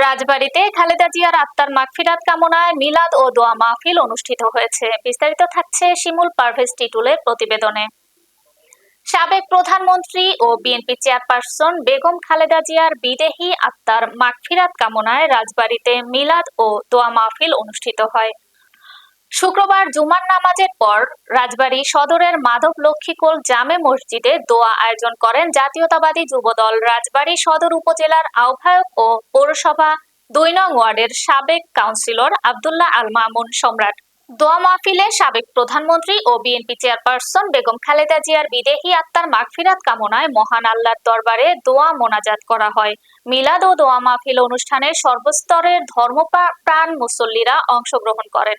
রাজবাড়িতে খালেদা জিয়ার আত্মার মাগফিরাত কামনায় মিলাদ ও দোয়া মাহফিল অনুষ্ঠিত হয়েছে। বিস্তারিত থাকছে শিমুল পারভেজ টিটুলের প্রতিবেদনে। সাবেক প্রধানমন্ত্রী ও বিএনপি চেয়ারপারসন বেগম খালেদা জিয়ার বিদেহী আত্মার মাগফিরাত কামনায় রাজবাড়িতে মিলাদ ও দোয়া মাহফিল অনুষ্ঠিত হয়। শুক্রবার জুমার নামাজের পর রাজবাড়ী সদরের মাধব লক্ষ্মীকোল জামে মসজিদে দোয়া আয়োজন করেন জাতীয়তাবাদী যুবদল। রাজবাড়ী সদর উপজেলার আহ্বায়ক ও পৌরসভা দুই নং ওয়ার্ডের সাবেক কাউন্সিলর আবদুল্লাহ আল মামুন সম্রাট। দোয়া মাহফিলে সাবেক প্রধানমন্ত্রী ও বিএনপি চেয়ারপারসন বেগম খালেদা জিয়ার বিদেহী আত্মার মাগফিরাত কামনায় মহান আল্লাহর দরবারে দোয়া মোনাজাত করা হয়। মিলাদ ও দোয়া মাহফিল অনুষ্ঠানে সর্বস্তরের ধর্মপ্রাণ মুসল্লিরা অংশগ্রহণ করেন।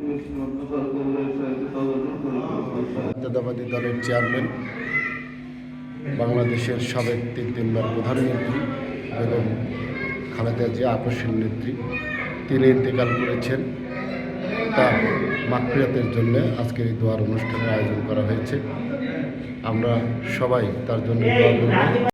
জাতীয়তাবাদী দলের চেয়ারম্যান, বাংলাদেশের সাবেক তিন তিনবার প্রধানমন্ত্রী বেগম খালেদা জিয়া আকর্ষণ নেত্রী। তিনি ইন্তেকাল করেছেন। তার মাতৃয়াতের জন্য আজকের এই দোয়ার অনুষ্ঠানের আয়োজন করা হয়েছে। আমরা সবাই তার জন্য দোয়া করব।